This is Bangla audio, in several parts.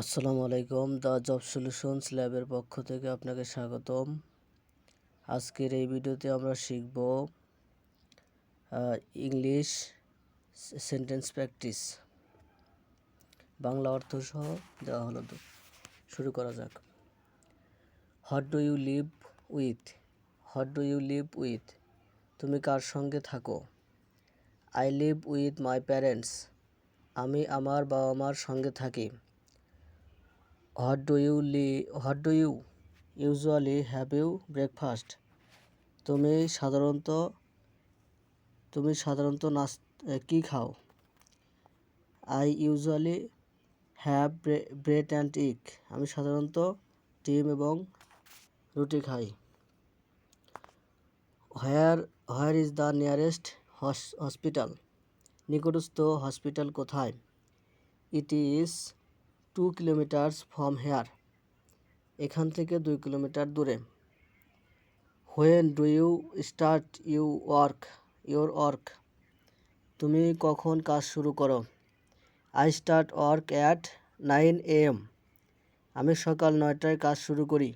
আসসালামু আলাইকুম দ্য জব সলিউশনস ল্যাবের পক্ষ থেকে আপনাকে স্বাগতম। আজকের এই ভিডিওতে আমরা শিখব ইংলিশ সেন্টেন্স প্র্যাকটিস। বাংলা অর্থ সহ দেওয়া হলো তো, শুরু করা যাক। What do you live with what do you live with তুমি কার সঙ্গে থাকো? I live with my parents আমি আমার বাবা মার সঙ্গে থাকি। What do you live what do you usually have you breakfast তুমি সাধারণত তুমি সাধারণত নাস কী খাও? I usually have bread and egg আমি সাধারণত ডিম এবং রুটি খাই। Where where is the nearest hospital নিকটস্থ হসপিটাল কোথায়? It is two kilometres from here এখান থেকে দুই কিলোমিটার দূরে। When do you start you work your work তুমি কখন কাজ শুরু করো? I start work at nine A M আমি সকাল নয়টায় কাজ শুরু করি।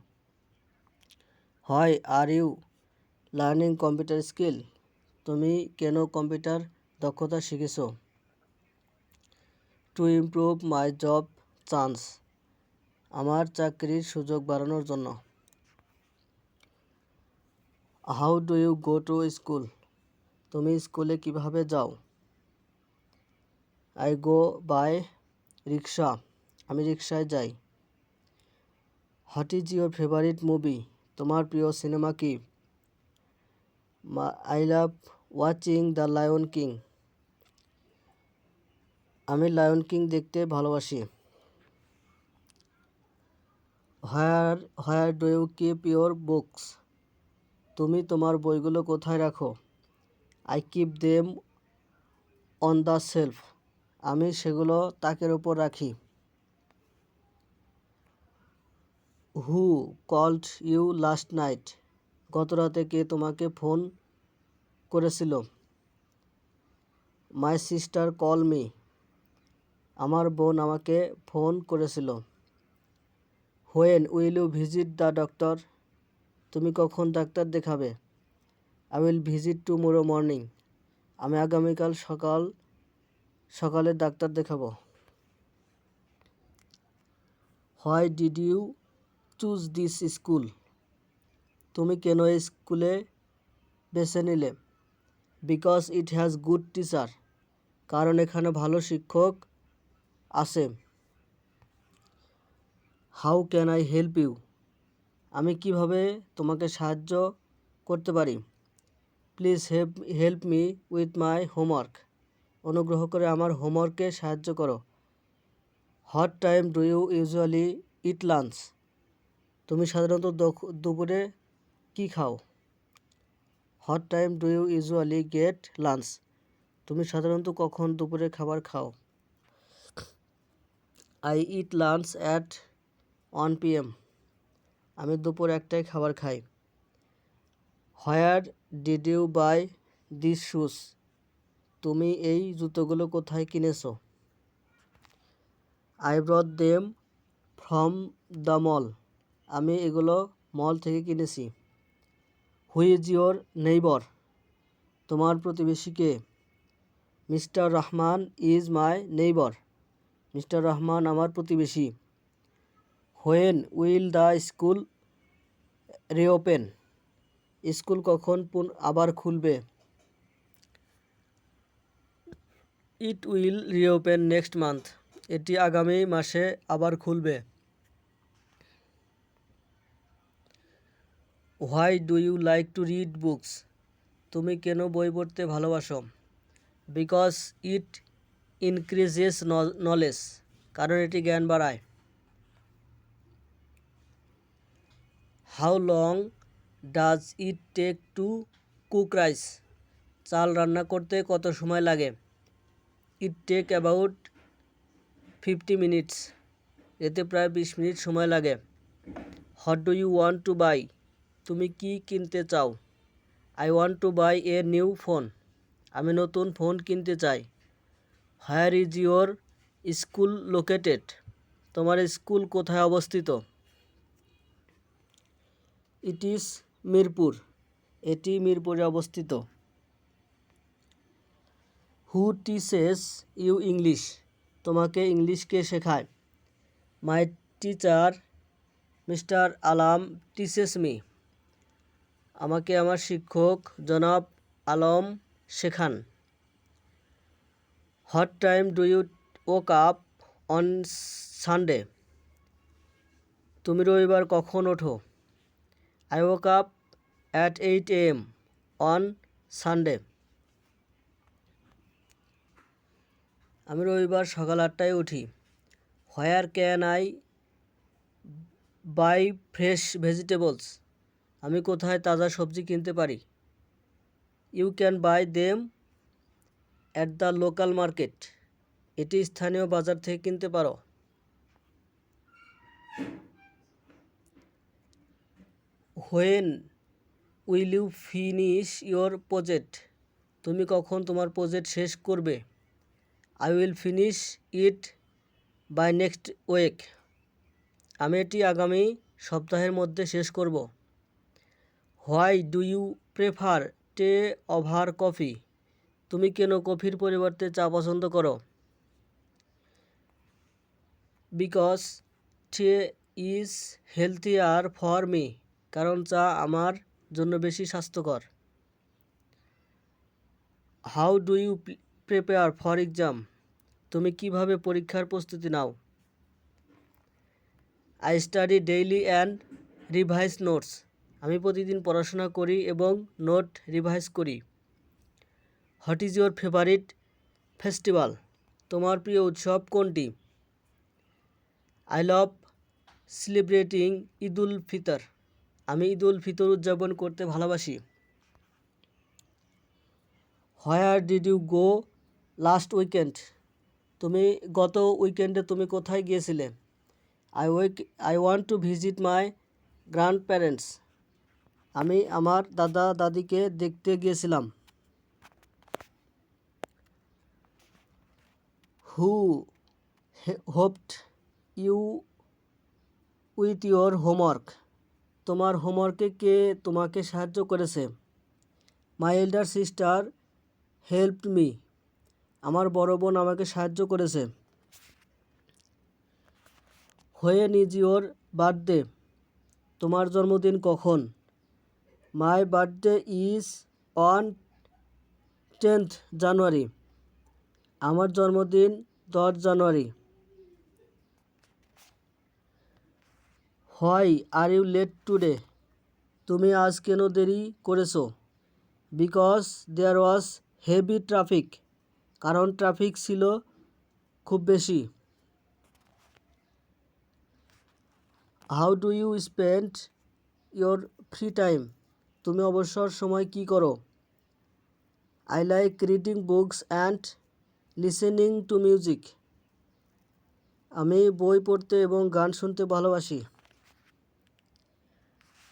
Why are you learning computer skill তুমি কেন কম্পিউটার দক্ষতা শিখেছো? To improve my job chance আমার চাকরির সুযোগ বাড়ানোর জন্য। How do you go to school তুমি স্কুলে কীভাবে যাও? আই গো বাই রিক্সা আমি রিক্সায় যাই। What is your favourite movie তোমার প্রিয় সিনেমা কি? I love watching the Lion King আমি লায়ন কিং দেখতে ভালোবাসি। Where where do you keep your books? তুমি তোমার বইগুলো কোথায় রাখো? I keep them on the shelf. আমি সেগুলো তাকের ওপর রাখি। Who called you last night. গত রাতে কে তোমাকে ফোন করেছিল? My sister call me. আমার বোন আমাকে ফোন করেছিল। When will you visit the doctor. তুমি কখন ডাক্তার দেখাবে? I will visit tomorrow morning আমি আগামীকাল সকাল, সকালে ডাক্তার দেখাবো। Why did you choose this school তুমি কেন এই স্কুলে বেছে নিলে? Because it has good teacher কারণ এখানে ভালো শিক্ষক আছে। How can I help you আমি কীভাবে তোমাকে সাহায্য করতে পারি? Please help help me with my homework অনুগ্রহ করে আমার হোমওয়ার্কে সাহায্য করো। What time do you usually eat lunch তুমি সাধারণত দুপুরে কি খাও? What time do you usually get lunch তুমি সাধারণত কখন দুপুরে খাবার খাও? I eat lunch at one PM. আমি দুপুর একটায় খাবার খাই। Where did you buy this shoes তুমি এই জুতোগুলো কোথায় কিনেছো? I brought them from the mall আমি এগুলো মল থেকে কিনেছি। হুই ইজ ইয়োর নেইবর তোমার প্রতিবেশী কে? Mister Rahman is my neighbour mister Rahman আমার প্রতিবেশী। When will the school reopen? School কখন পুন আবার খুলবে? It will reopen next month. এটি আগামী মাসে আবার খুলবে। Why do you like to read books? তুমি কেন বই পড়তে ভালোবাসো? Because it increases knowledge. কারণ এটি জ্ঞান বাড়ায়। How long does it take to cook rice চাল রান্না করতে কত সময় লাগে? It take about fifty minutes এতে প্রায় বিশ মিনিট সময় লাগে। What do you want to buy তুমি কি কিনতে চাও? I want to buy a new phone আমি নতুন ফোন কিনতে চাই। Where is your school located তোমার স্কুল কোথায় অবস্থিত? It is Mirpur. এটি মিরপুরে অবস্থিত। Who teaches you English. তোমাকে ইংলিশ কে শেখায়। My teacher mister Alam teaches me. আমাকে আমার শিক্ষক জনাব আলম শেখান। What time do you wake up on Sunday? তুমি রবিবার কখন ওঠো? I wake up at eight AM on Sunday আমি রবিবার সকাল আটটায় উঠি। Where can I buy fresh vegetables আমি কোথায় তাজা সবজি কিনতে পারি? You can buy them at the local market এটি স্থানীয় বাজার থেকে কিনতে পারো। When will you finish your project তুমি কখন তোমার প্রজেক্ট শেষ করবে? I will finish it by next week আমি এটি আগামী সপ্তাহের মধ্যে শেষ করব। Why do you prefer tea over coffee তুমি কেন কফির পরিবর্তে চা পছন্দ করো? বিকজ টে ইজ হেলথিয়ার ফর মি কারণ চা আমার জন্য বেশি স্বাস্থ্যকর। How do you prepare for exam তুমি কীভাবে পরীক্ষার প্রস্তুতি নাও? I study daily and revise notes আমি প্রতিদিন পড়াশোনা করি এবং নোট রিভাইজ করি। What is your favourite festival তোমার প্রিয় উৎসব কোনটি? I love celebrating Eid ul Fitr আমি ঈদ উল ফিতর উদযাপন করতে ভালোবাসি। Where did you go last weekend তুমি গত উইকেন্ডে তুমি কোথায় গিয়েছিলে? I week I want to visit my grandparents আমি আমার দাদা দাদিকে দেখতে গিয়েছিলাম। Who helped you with your homework তোমার হোমওয়ার্কে কে তোমাকে সাহায্য করেছে? My elder sister helped me আমার বড় বোন আমাকে সাহায্য করেছে। হোয়েন ইজ ইয়োর বার্থডে তোমার জন্মদিন কখন? My birthday is on tenth January আমার জন্মদিন দশ জানুয়ারি why, are you late today? তুমি আজ কেন দেরি করেছ? Because there was heavy traffic, কারণ ট্রাফিক ছিল খুব বেশি। How do you spend your free time? তুমি অবসর সময় কী করো? I like reading books and listening to music. আমি বই পড়তে এবং গান শুনতে ভালোবাসি।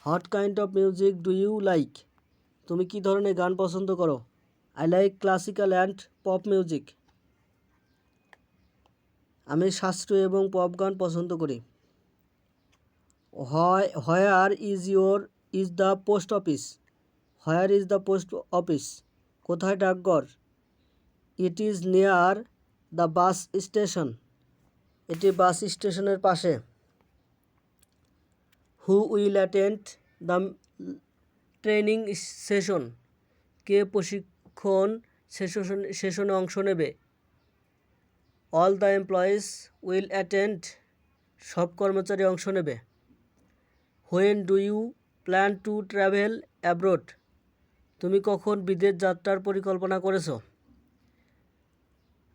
What kind of music do you like তুমি কী ধরনের গান পছন্দ করো? I like classical and pop music আমি শাস্ত্রীয় এবং পপ গান পছন্দ করি। হয় where is your is the post office where is the post office কোথায় ডাকঘর? It is near the bus station এটি বাস স্টেশনের পাশে। Who will attend the training session. কে প্রশিক্ষণ সেশন, সেশনে অংশ নেবে? All the employees will attend, সব কর্মচারী অংশ নেবে। When do you plan to travel abroad? তুমি কখন বিদেশ যাত্রার পরিকল্পনা করেছ?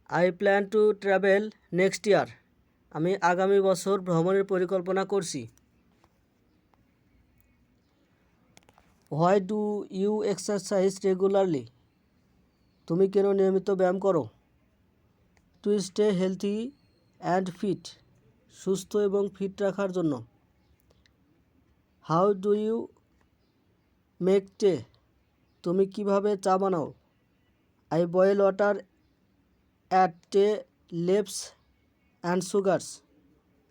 I plan to travel next year. আমি আগামী বছর ভ্রমণের পরিকল্পনা করছি। Why do you exercise regularly? তুমি কেন নিয়মিত ব্যায়াম করো? To stay healthy and fit, সুস্থ এবং ফিট রাখার জন্য। হাউ ডু ইউ মেক টে? তুমি কীভাবে চা বানাও? I boil water at tea leaves and sugars.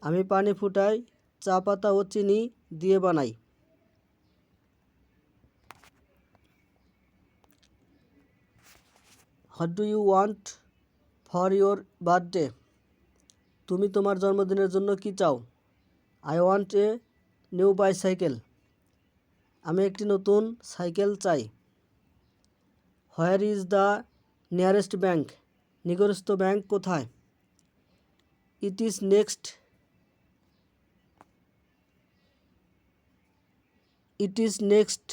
আমি পানি ফুটাই, চা পাতা ও চিনি দিয়ে বানাই। What do you want for your birthday তুমি তোমার জন্মদিনের জন্য কি চাও? I want a new bicycle আমি একটি নতুন সাইকেল চাই। Where is the nearest bank নিকটস্থ ব্যাংক কোথায়? It is next it is next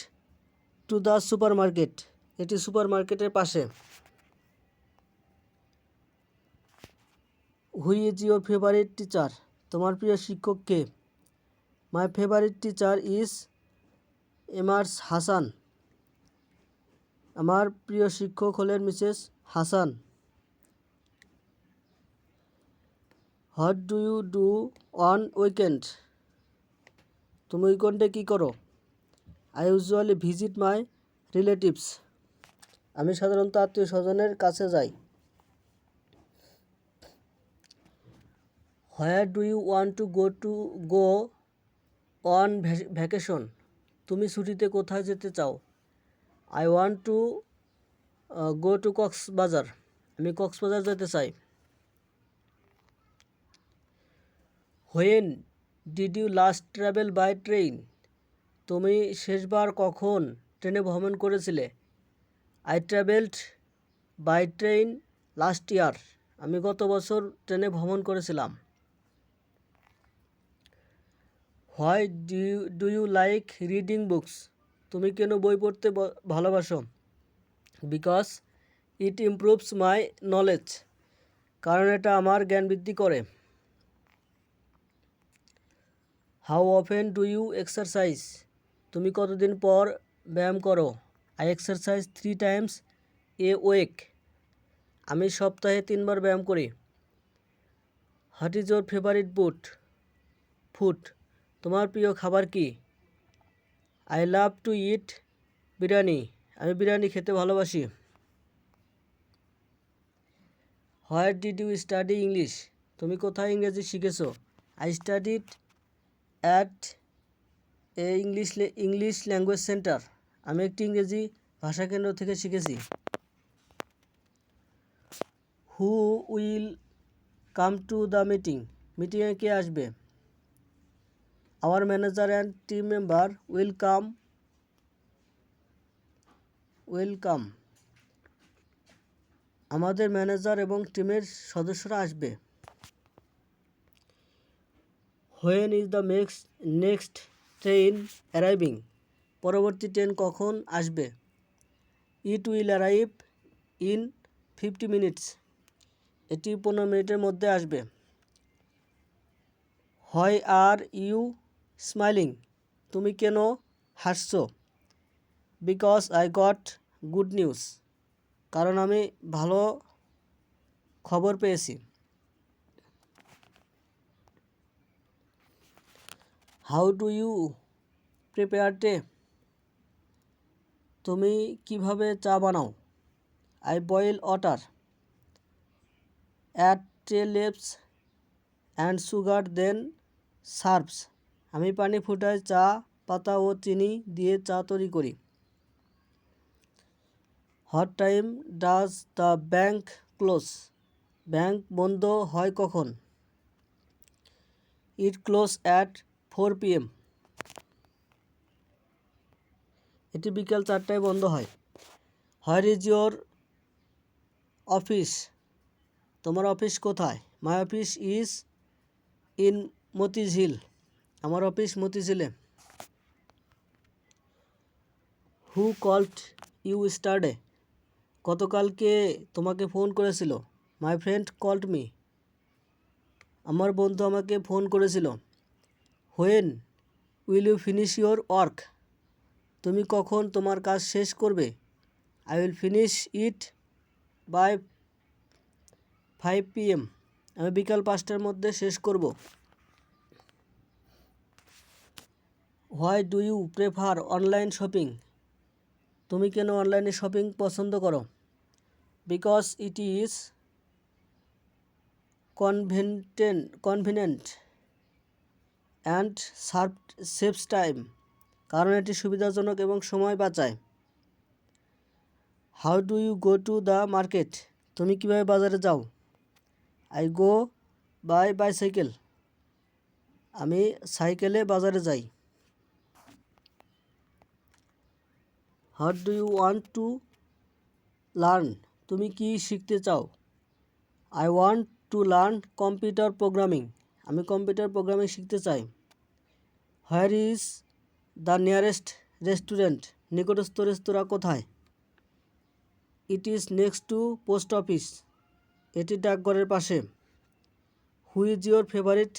to the supermarket এটি সুপার মার্কেটের পাশে। Who is your favourite teacher তোমার প্রিয় শিক্ষক কে? My favourite teacher is Mrs Hasan আমার প্রিয় শিক্ষক হলেন Mrs Hasan. What do you do on weekend তুমি উইকেন্ডে কী করো? I usually visit my relatives আমি সাধারণত আত্মীয় স্বজনের কাছে যাই। Where do you want to go to go on vacation? তুমি ছুটিতে কোথায় যেতে চাও? I want to go to Cox's Bazar. আমি কক্সবাজার যেতে চাই। When, did you last travel by train? তুমি শেষবার কখন ট্রেনে ভ্রমণ করেছিলে? I travelled by train last year. আমি গত বছর ট্রেনে ভ্রমণ করেছিলাম। Why do you do you like reading books তুমি কেন বই পড়তে ভালোবাসো? Because it improves my knowledge কারণ এটা আমার জ্ঞান বৃদ্ধি করে। How often do you exercise তুমি কতদিন পর ব্যায়াম করো? I exercise three times a week আমি সপ্তাহে তিনবার ব্যায়াম করি। What is your favourite boot food তোমার প্রিয় খাবার কি? I love to eat biryani. আমি বিরিয়ানি খেতে ভালোবাসি। Where did you study English তুমি কোথায় ইংরেজি শিখেছো? I studied at a English English language centre আমি একটি ইংরেজি ভাষা কেন্দ্র থেকে শিখেছি। Who will come to the meeting মিটিংয়ে কে আসবে? Our manager and team member will come will come আমাদের ম্যানেজার এবং টিমের সদস্যরা আসবে। When is the next next train arriving পরবর্তী ট্রেন কখন আসবে? It will arrive in fifty minutes এটি পনেরো মিনিটের মধ্যে আসবে। হয় আর ইউ স্মাইলিং তুমি কেন হাসছো? Because I got good news কারণ আমি ভালো খবর পেয়েছি। হাউ ডু ইউ প্রিপেয়ার টে তুমি কীভাবে চা বানাও? I boil water at tea leaves and sugar then serves আমি পানি ফুটাই চা, পাতা ও চিনি দিয়ে চা তৈরি করি। What time does the bank close bank বন্ধ হয় কখন? It close at four PM এটি বিকাল চারটায় বন্ধ হয়। হোয়ার ইজ ইয়োর অফিস তোমার অফিস কোথায়? My office is in Motijheel আমার অফিস মতিঝিলে। হু কল্ড ইউ স্টারডে গতকালকে তোমাকে ফোন করেছিল। মাই ফ্রেন্ড কল্ড মি আমার বন্ধু আমাকে ফোন করেছিল। When will you finish your work তুমি কখন তোমার কাজ শেষ করবে? I will finish it by five PM আমি বিকাল পাঁচটার মধ্যে শেষ করব। Why do you prefer online shopping? তুমি কেন অনলাইনে শপিং পছন্দ করো? Because it is convenient convenient and serve, saves time, কারণ এটি সুবিধাজনক এবং সময় বাঁচায়। How do you go to the market? তুমি কীভাবে বাজারে যাও? I go by bicycle. আমি সাইকেলে বাজারে যাই। How do you want to learn তুমি কি শিখতে চাও? I want to learn computer programming আমি কম্পিউটার প্রোগ্রামিং শিখতে চাই। Where is the nearest restaurant নিকটস্থ রেস্তোরাঁ কোথায়? It is next to post office এটি ডাকঘরের পাশে। Who is your favourite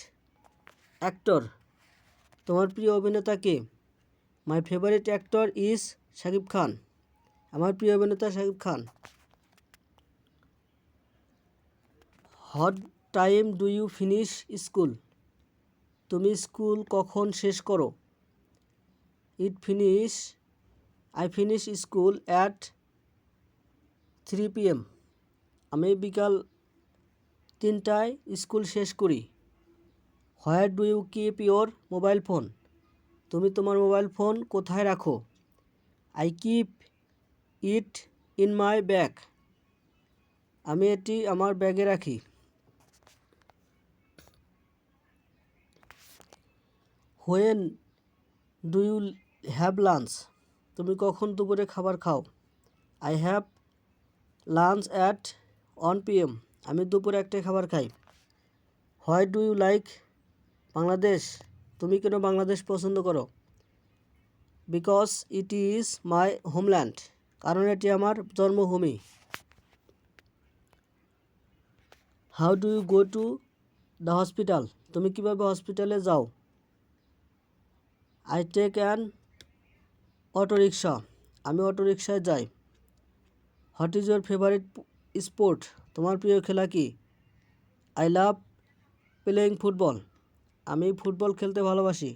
actor তোমার প্রিয় অভিনেতা কে? My favourite actor is Shakib Khan, আমার প্রিয় অভিনেতা Shakib Khan. What time do you finish school তুমি স্কুল কখন শেষ করো? It finish I finish school at three PM আমি বিকাল তিনটায় স্কুল শেষ করি। Where do you keep your mobile phone তুমি তোমার মোবাইল ফোন কোথায় রাখো? I keep it in my bag আমি এটি আমার ব্যাগে রাখি। When do you have lunch তুমি কখন দুপুরে খাবার খাও? I have lunch at one P M আমি দুপুরে একটাই খাবার খাই। Why do you like Bangladesh তুমি কেন বাংলাদেশ পছন্দ করো? Because it is my homeland কারণ এটি আমার জন্মভূমি। How do you go to the hospital তুমি কীভাবে হসপিটালে যাও? I take an auto rickshaw আমি অটো রিক্সায় যাই। What is your favourite sport তোমার প্রিয় খেলা কি? আই লাভ প্লেয়িং ফুটবল আমি ফুটবল খেলতে ভালোবাসি।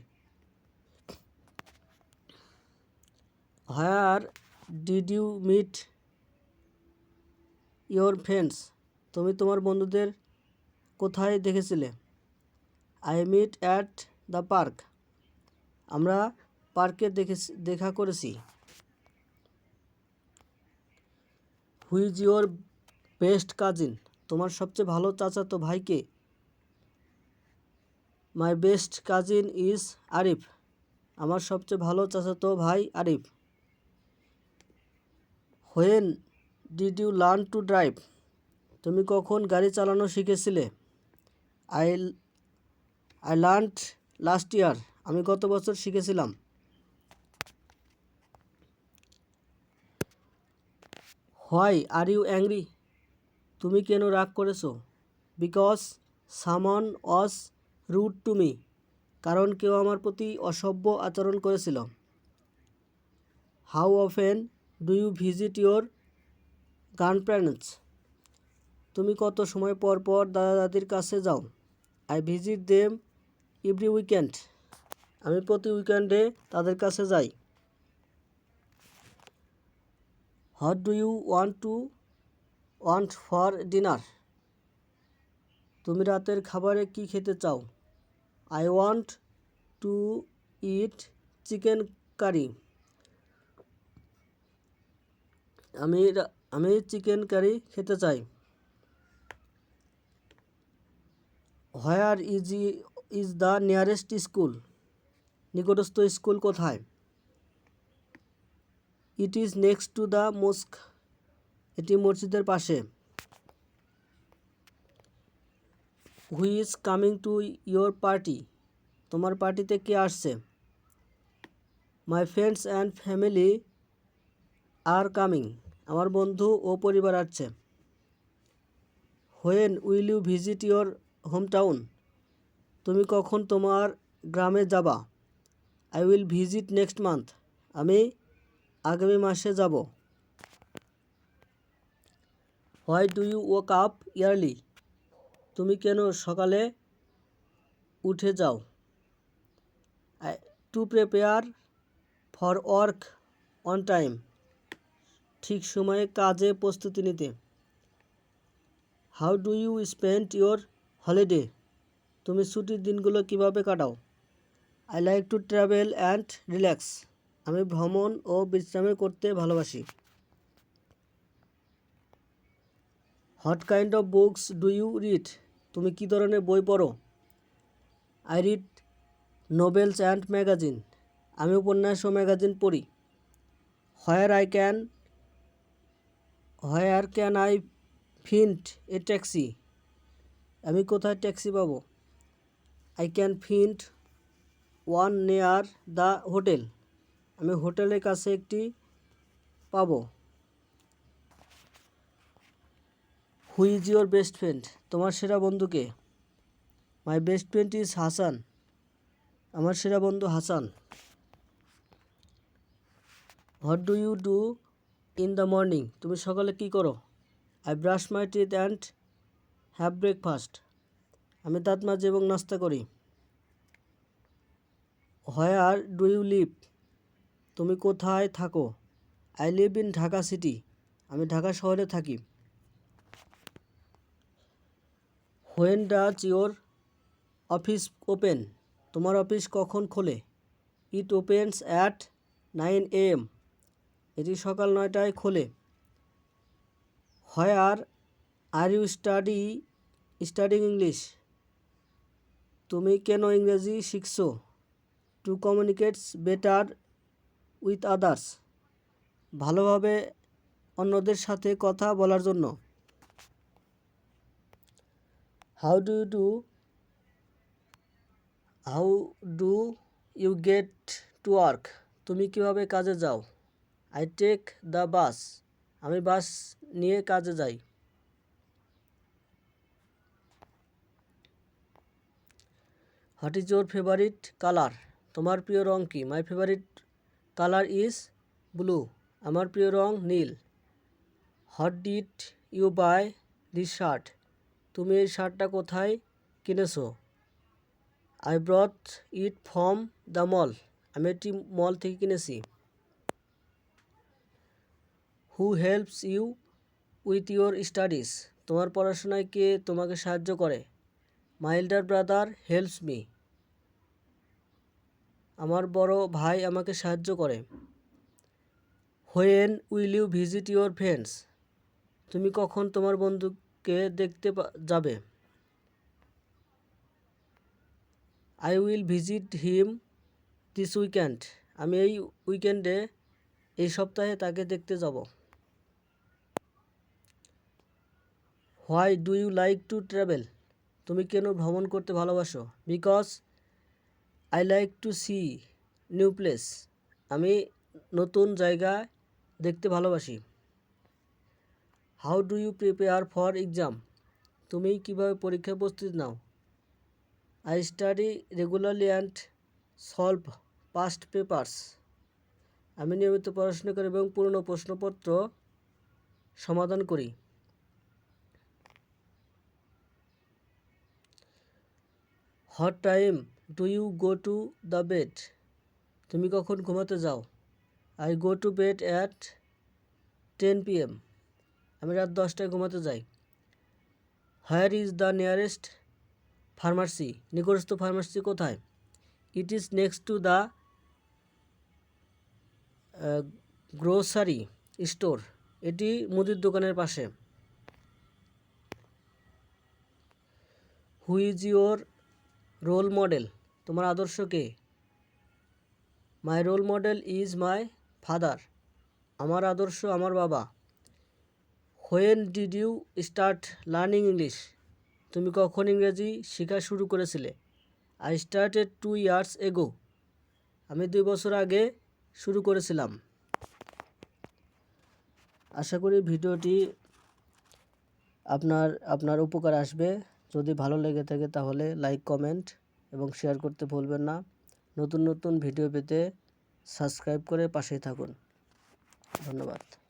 Where did you meet your friends? তুমি তোমার বন্ধুদের কোথায় দেখেছিলে? I meet at the park. আমরা পার্কে দেখে দেখা করেছি। Who's your best cousin? তোমার সবচেয়ে ভালো চাচাতো ভাইকে my best cousin is Arif. আমার সবচেয়ে ভালো চাচাতো ভাই Arif. When, did you learn to drive? তুমি কখন গাড়ি চালানো শিখেছিলে? I I learn last year, আমি গত বছর শিখেছিলাম? Why, are you angry? তুমি কেন রাগ করেছ? বিকজ সামন অস রুড টু মি, কারণ কেউ আমার প্রতি অসভ্য আচরণ করেছিল। How often do you visit your grandparents তুমি কত সময় পর পর দাদা দাদির কাছে যাও? I visit them every weekend আমি প্রতি উইকেন্ডে তাদের কাছে যাই। What do you want to want for dinner তুমি রাতের খাবারে কি খেতে চাও? I want to eat chicken curry আমি আমি চিকেন কারি খেতে চাই। Where is is the nearest school? নিকটস্থ স্কুল কোথায়? It is next to the mosque, এটি মসজিদের পাশে। Who is coming to your party. তোমার পার্টিতে কে আসছে? My friends and family are coming, আমার বন্ধু ও পরিবার আসছে। When, will you visit your home town তুমি কখন তোমার গ্রামে যাবা? I will visit next month. আমি আগামী মাসে যাব। Why do you woke up early? তুমি কেন সকালে উঠে যাও? To prepare for work on time. ঠিক সময়ে কাজে প্রস্তুতি নিতে। How do you spend your holiday তুমি ছুটির দিনগুলো কীভাবে কাটাও? I like to travel and relax আমি ভ্রমণ ও বিশ্রামে করতে ভালোবাসি। What kind of books do you read তুমি কী ধরনের বই পড়ো? I read novels and magazine আমি উপন্যাস ও ম্যাগাজিন পড়ি। Where I can where can I find a taxi? আমি কোথায় ট্যাক্সি পাবো? I can find one near the hotel. আমি হোটেলের কাছে একটি পাবো। Who is your best friend? তোমার সেরা বন্ধুকে? My best friend is Hasan. আমার সেরা বন্ধু Hasan. What do you do in the morning তুমি সকালে কী করো? I brush my teeth and have breakfast আমি দাঁত মাজি এবং নাস্তা করি। হোয়ার ডু ইউ লিভ তুমি কোথায় থাকো? I live in Dhaka city আমি ঢাকা শহরে থাকি। When does your office open তোমার অফিস কখন খোলে? It opens at nine AM এটি সকাল নয়টায় খোলে। Where are you study studying English তুমি কেন ইংরেজি শিখছো? To communicates better with others ভালোভাবে অন্যদের সাথে কথা বলার জন্য। How do you do how do you get to work তুমি কীভাবে কাজে যাও? আই টেক দ্য বাস আমি বাস নিয়ে কাজে যাই। What is your favourite colour তোমার প্রিয় রং কি? My favourite colour is blue আমার প্রিয় রং নীল। What did you buy this shirt তুমি এই শার্টটা কোথায় কিনেছো? I bought it from the mall আমি এটি মল থেকে কিনেছি। Who helps you with your studies তোমার পড়াশোনায় কে তোমাকে সাহায্য করে? My elder brother helps me আমার বড় ভাই আমাকে সাহায্য করে। When will you visit your friends তুমি কখন তোমার বন্ধুকে দেখতে যাবে? I will visit him this weekend আমি এই উইকেন্ডে এই সপ্তাহে তাকে দেখতে যাব। Why do you like to travel? তুমি কেন ভ্রমণ করতে ভালোবাসো? Because I like to see new place. আমি নতুন জায়গা দেখতে ভালোবাসি। How do you prepare for exam? তুমি কীভাবে পরীক্ষার প্রস্তুতি নাও? I study regularly and solve past papers. আমি নিয়মিত পড়াশোনা করি এবং পুরনো প্রশ্নপত্র সমাধান করি। What time do you go to the bed তুমি কখন ঘুমাতে যাও? I go to bed at ten P M আমি রাত দশটায় ঘুমাতে যাই। Where is the nearest pharmacy নিকটস্থ ফার্মাসি কোথায়? It is next to the grocery store এটি মুদির দোকানের পাশে। Who is your role model, তোমার আদর্শ কে? My role model is my father আমার আদর্শ আমার বাবা। When did you start learning English তুমি কখন ইংরেজি শেখা শুরু করেছিলে? I started to years ago আমি দুই বছর আগে শুরু করেছিলাম। আশা করি ভিডিওটি আপনার আপনার উপকার আসবে। যদি ভালো লেগে থাকে তাহলে লাইক কমেন্ট এবং শেয়ার করতে ভুলবেন না। নতুন নতুন ভিডিও পেতে সাবস্ক্রাইব করে পাশেই থাকুন। ধন্যবাদ।